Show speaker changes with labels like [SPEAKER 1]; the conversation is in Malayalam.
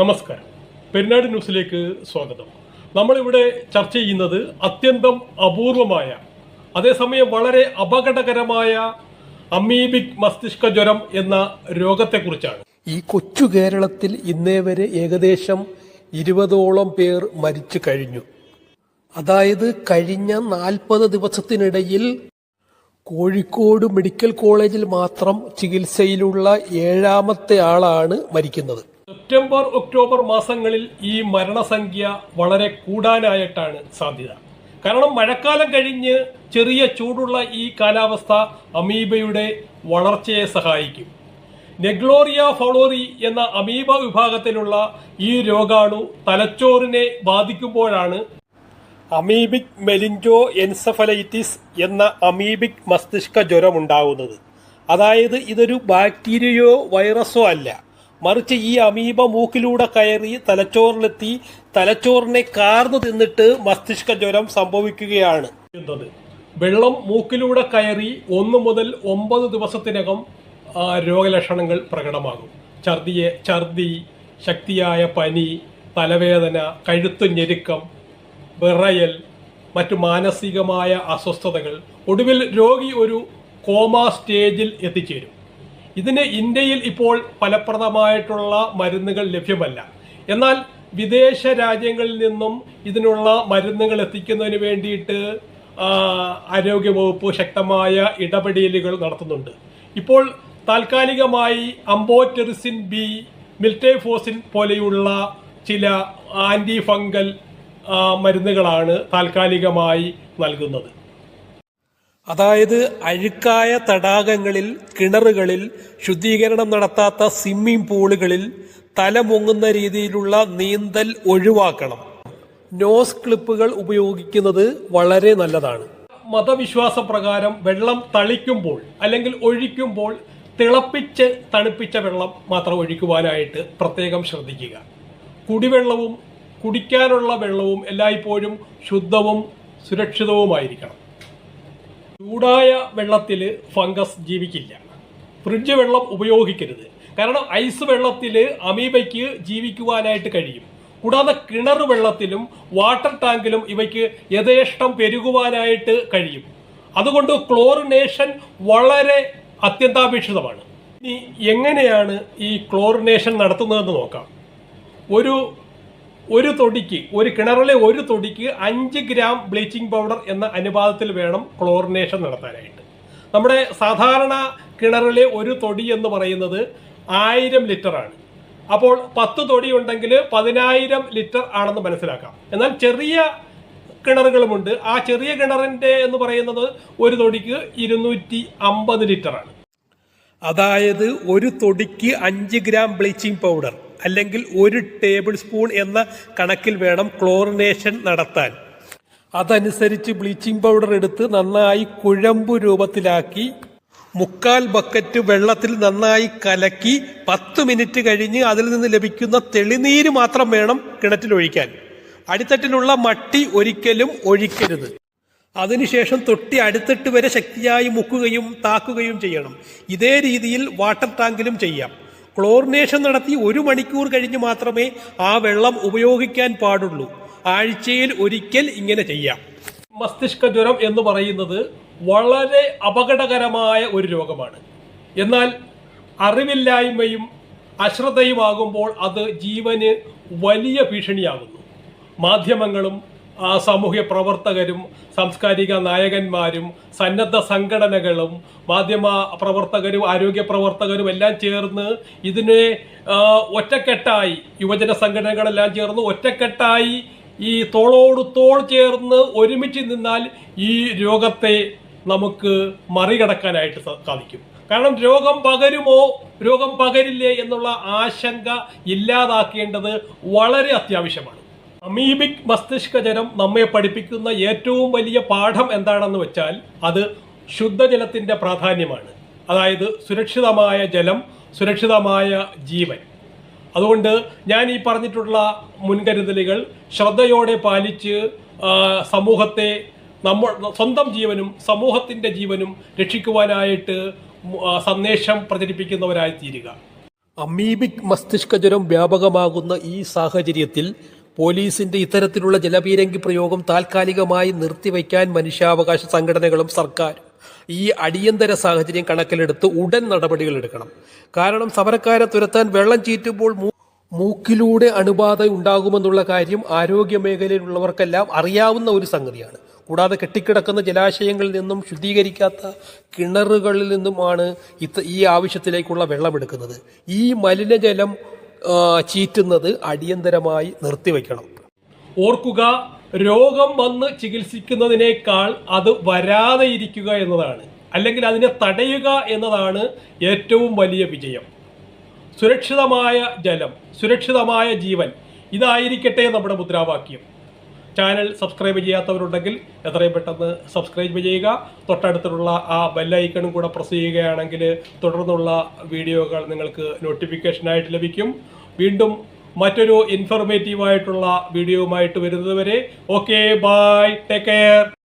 [SPEAKER 1] നമസ്കാരം. പെരുന്നാട് ന്യൂസിലേക്ക് സ്വാഗതം. നമ്മളിവിടെ ചർച്ച ചെയ്യുന്നത് അത്യന്തം അപൂർവമായ അതേസമയം വളരെ അപകടകരമായ അമീബിക് മസ്തിഷ്ക ജ്വരം എന്ന രോഗത്തെക്കുറിച്ചാണ്.
[SPEAKER 2] ഈ കൊച്ചു കേരളത്തിൽ ഇന്നേ വരെ ഏകദേശം ഇരുപതോളം പേർ മരിച്ചു കഴിഞ്ഞു. അതായത് കഴിഞ്ഞ നാൽപ്പത് ദിവസത്തിനിടയിൽ കോഴിക്കോട് മെഡിക്കൽ കോളേജിൽ മാത്രം ചികിത്സയിലുള്ള ഏഴാമത്തെ ആളാണ് മരിക്കുന്നത്.
[SPEAKER 1] സെപ്റ്റംബർ ഒക്ടോബർ മാസങ്ങളിൽ ഈ മരണസംഖ്യ വളരെ കൂടാനായിട്ടാണ് സാധ്യത. കാരണം മഴക്കാലം കഴിഞ്ഞ് ചെറിയ ചൂടുള്ള ഈ കാലാവസ്ഥ അമീബയുടെ വളർച്ചയെ സഹായിക്കും. നെഗ്ലോറിയ ഫോളോറി എന്ന അമീബ വിഭാഗത്തിലുള്ള ഈ രോഗാണു തലച്ചോറിനെ ബാധിക്കുമ്പോഴാണ് അമീബിക് മെലിഞ്ചോ എൻസഫലൈറ്റിസ് എന്ന അമീബിക് മസ്തിഷ്ക ജ്വരം ഉണ്ടാവുന്നത് അതായത് ഇതൊരു ബാക്ടീരിയയോ വൈറസോ അല്ല. മറിച്ച് ഈ അമീബ മൂക്കിലൂടെ കയറി തലച്ചോറിലെത്തി തലച്ചോറിനെ കാർന്നു തിന്നിട്ട് മസ്തിഷ്ക ജ്വരം സംഭവിക്കുകയാണ്. വെള്ളം മൂക്കിലൂടെ കയറി ഒന്ന് മുതൽ ഒമ്പത് ദിവസത്തിനകം രോഗലക്ഷണങ്ങൾ പ്രകടമാകും. ഛർദിയെ ഛർദി ശക്തിയായ പനി തലവേദന കഴുത്തു ഞെരുക്കം വിറയൽ മറ്റു മാനസികമായ അസ്വസ്ഥതകൾ. ഒടുവിൽ രോഗി ഒരു കോമ സ്റ്റേജിൽ എത്തിച്ചേരും. ഇതിന് ഇന്ത്യയിൽ ഇപ്പോൾ ഫലപ്രദമായിട്ടുള്ള മരുന്നുകൾ ലഭ്യമല്ല. എന്നാൽ വിദേശ രാജ്യങ്ങളിൽ നിന്നും ഇതിനുള്ള മരുന്നുകൾ എത്തിക്കുന്നതിന് വേണ്ടിയിട്ട് ആരോഗ്യവകുപ്പ് ശക്തമായ ഇടപെടലുകൾ നടത്തുന്നുണ്ട്. ഇപ്പോൾ താൽക്കാലികമായി അംബോറ്റെറിസിൻ ബി മിൽറ്റേഫോസിൻ പോലെയുള്ള ചില ആന്റി ഫംഗൽ മരുന്നുകളാണ് താൽക്കാലികമായി നൽകുന്നത്.
[SPEAKER 2] അതായത് അഴുക്കായ തടാകങ്ങളിൽ കിണറുകളിൽ ശുദ്ധീകരണം നടത്താത്ത സ്വിമ്മിംഗ് പൂളുകളിൽ തലമുങ്ങുന്ന രീതിയിലുള്ള നീന്തൽ ഒഴിവാക്കണം. നോസ് ക്ലിപ്പുകൾ ഉപയോഗിക്കുന്നത് വളരെ നല്ലതാണ്.
[SPEAKER 1] മതവിശ്വാസ പ്രകാരം വെള്ളം തളിക്കുമ്പോൾ അല്ലെങ്കിൽ ഒഴിക്കുമ്പോൾ തിളപ്പിച്ച് തണുപ്പിച്ച വെള്ളം മാത്രം ഒഴിക്കുവാനായിട്ട് പ്രത്യേകം ശ്രദ്ധിക്കുക. കുടിവെള്ളവും കുടിക്കാനുള്ള വെള്ളവും എല്ലായ്പ്പോഴും ശുദ്ധവും സുരക്ഷിതവുമായിരിക്കണം. ചൂടായ വെള്ളത്തിൽ ഫംഗസ് ജീവിക്കില്ല. ഫ്രിഡ്ജ് വെള്ളം ഉപയോഗിക്കരുത്. കാരണം ഐസ് വെള്ളത്തിൽ അമീബയ്ക്ക് ജീവിക്കുവാനായിട്ട് കഴിയും. കൂടാതെ കിണർ വെള്ളത്തിലും വാട്ടർ ടാങ്കിലും ഇവയ്ക്ക് യഥേഷ്ടം പെരുകുവാനായിട്ട് കഴിയും. അതുകൊണ്ട് ക്ലോറിനേഷൻ വളരെ അത്യന്താപേക്ഷിതമാണ്. ഇനി എങ്ങനെയാണ് ഈ ക്ലോറിനേഷൻ നടത്തുന്നതെന്ന് നോക്കാം. ഒരു ഒരു തൊടിക്ക് ഒരു കിണറിലെ ഒരു തൊടിക്ക് അഞ്ച് ഗ്രാം ബ്ലീച്ചിങ് പൗഡർ എന്ന അനുപാതത്തിൽ വേണം ക്ലോറിനേഷൻ നടത്താനായിട്ട്. നമ്മുടെ സാധാരണ കിണറിലെ ഒരു തൊടി എന്ന് പറയുന്നത് ആയിരം ലിറ്ററാണ് അപ്പോൾ പത്ത് തൊടി ഉണ്ടെങ്കിൽ പതിനായിരം ലിറ്റർ ആണെന്ന് മനസ്സിലാക്കാം. എന്നാൽ ചെറിയ കിണറുകളുമുണ്ട്. ആ ചെറിയ കിണറിന്റെ എന്ന് പറയുന്നത് ഒരു തൊടിക്ക് ഇരുന്നൂറ്റി അമ്പത് ലിറ്ററാണ്
[SPEAKER 2] അതായത് ഒരു തൊടിക്ക് അഞ്ച് ഗ്രാം ബ്ലീച്ചിങ് പൗഡർ. അല്ലെങ്കിൽ ഒരു ടേബിൾ സ്പൂൺ എന്ന കണക്കിൽ വേണം ക്ലോറിനേഷൻ നടത്താൻ. അതനുസരിച്ച് ബ്ലീച്ചിങ് പൗഡർ എടുത്ത് നന്നായി കുഴമ്പ് രൂപത്തിലാക്കി മുക്കാൽ ബക്കറ്റ് വെള്ളത്തിൽ നന്നായി കലക്കി പത്ത് മിനിറ്റ് കഴിഞ്ഞ് അതിൽ നിന്ന് ലഭിക്കുന്ന തെളിനീര് മാത്രം വേണം കിണറ്റിൽ ഒഴിക്കാൻ. അടിത്തട്ടിലുള്ള മട്ടി ഒരിക്കലും ഒഴിക്കരുത്. അതിനുശേഷം തൊട്ടി അടുത്തിട്ട് വരെ ശക്തിയായി മുക്കുകയും താക്കുകയും ചെയ്യണം. ഇതേ രീതിയിൽ വാട്ടർ ടാങ്കിലും ചെയ്യാം. ക്ലോറിനേഷൻ നടത്തി ഒരു മണിക്കൂർ കഴിഞ്ഞ് മാത്രമേ ആ വെള്ളം ഉപയോഗിക്കാൻ പാടുള്ളൂ. ആഴ്ചയിൽ ഒരിക്കൽ ഇങ്ങനെ ചെയ്യാം.
[SPEAKER 1] മസ്തിഷ്ക ജ്വരം എന്ന് പറയുന്നത് വളരെ അപകടകരമായ ഒരു രോഗമാണ്. എന്നാൽ അറിവില്ലായ്മയും അശ്രദ്ധയുമാകുമ്പോൾ അത് ജീവന് വലിയ ഭീഷണിയാകുന്നു. മാധ്യമങ്ങളും സാമൂഹ്യ പ്രവർത്തകരും സാംസ്കാരിക നായകന്മാരും സന്നദ്ധ സംഘടനകളും മാധ്യമ പ്രവർത്തകരും ആരോഗ്യ പ്രവർത്തകരും എല്ലാം ചേർന്ന് ഇതിനെ ഒറ്റക്കെട്ടായി യുവജന സംഘടനകളെല്ലാം ചേർന്ന് ഒറ്റക്കെട്ടായി ഈ തോളോട് തോൾ ചേർന്ന് ഒരുമിച്ച് നിന്നാൽ ഈ രോഗത്തെ നമുക്ക് മറികടക്കാനായിട്ട് സാധിക്കും. കാരണം രോഗം പകരുമോ രോഗം പകരില്ലേ എന്നുള്ള ആശങ്ക ഇല്ലാതാക്കേണ്ടത് വളരെ അത്യാവശ്യമാണ്. അമീബിക് മസ്തിഷ്ക ജ്വരം നമ്മെ പഠിപ്പിക്കുന്ന ഏറ്റവും വലിയ പാഠം എന്താണെന്ന് വെച്ചാൽ അത് ശുദ്ധജലത്തിന്റെ പ്രാധാന്യമാണ്. അതായത് സുരക്ഷിതമായ ജലം സുരക്ഷിതമായ ജീവൻ. അതുകൊണ്ട് ഞാൻ ഈ പറഞ്ഞിട്ടുള്ള മുൻകരുതലുകൾ ശ്രദ്ധയോടെ പാലിച്ച് സമൂഹത്തെ നമ്മൾ സ്വന്തം ജീവനും സമൂഹത്തിന്റെ ജീവനും രക്ഷിക്കുവാനായിട്ട് സന്ദേശം പ്രചരിപ്പിക്കുന്നവരായി തീരുക
[SPEAKER 2] അമീബിക് മസ്തിഷ്കജ്വരം വ്യാപകമാകുന്ന ഈ സാഹചര്യത്തിൽ പോലീസിന്റെ ഇത്തരത്തിലുള്ള ജലപീരങ്കി പ്രയോഗം താൽക്കാലികമായി നിർത്തിവെക്കാൻ മനുഷ്യാവകാശ സംഘടനകളും സർക്കാരും ഈ അടിയന്തര സാഹചര്യം കണക്കിലെടുത്ത് ഉടൻ നടപടികൾ എടുക്കണം. കാരണം സമരക്കാരെ തുരത്താൻ വെള്ളം ചീറ്റുമ്പോൾ മൂക്കിലൂടെ അണുബാധ ഉണ്ടാകുമെന്നുള്ള കാര്യം ആരോഗ്യ മേഖലയിലുള്ളവർക്കെല്ലാം അറിയാവുന്ന ഒരു സംഗതിയാണ്. കൂടാതെ കെട്ടിക്കിടക്കുന്ന ജലാശയങ്ങളിൽ നിന്നും ശുദ്ധീകരിക്കാത്ത കിണറുകളിൽ നിന്നുമാണ് ഈ ആവശ്യത്തിലേക്കുള്ള വെള്ളമെടുക്കുന്നത് ഈ മലിനജലം ചീറ്റുന്നത് അടിയന്തരമായി നിർത്തിവെക്കണം.
[SPEAKER 1] ഓർക്കുക രോഗം വന്ന് ചികിത്സിക്കുന്നതിനേക്കാൾ അത് വരാതെ ഇരിക്കുക എന്നതാണ്. അല്ലെങ്കിൽ അതിനെ തടയുക എന്നതാണ് ഏറ്റവും വലിയ വിജയം. സുരക്ഷിതമായ ജലം സുരക്ഷിതമായ ജീവൻ ഇതായിരിക്കട്ടെ നമ്മുടെ മുദ്രാവാക്യം. ചാനൽ സബ്സ്ക്രൈബ് ചെയ്യാത്തവരുണ്ടെങ്കിൽ എത്രയും പെട്ടെന്ന് സബ്സ്ക്രൈബ് ചെയ്യുക. തൊട്ടടുത്തുള്ള ആ ബെല്ലൈക്കണും കൂടെ പ്രസ് ചെയ്യുകയാണെങ്കിൽ തുടർന്നുള്ള വീഡിയോകൾ നിങ്ങൾക്ക് നോട്ടിഫിക്കേഷനായിട്ട് ലഭിക്കും. വീണ്ടും മറ്റൊരു ഇൻഫർമേറ്റീവായിട്ടുള്ള വീഡിയോയുമായിട്ട് വരുന്നതുവരെ ഓക്കെ ബൈ ടേക്ക് കെയർ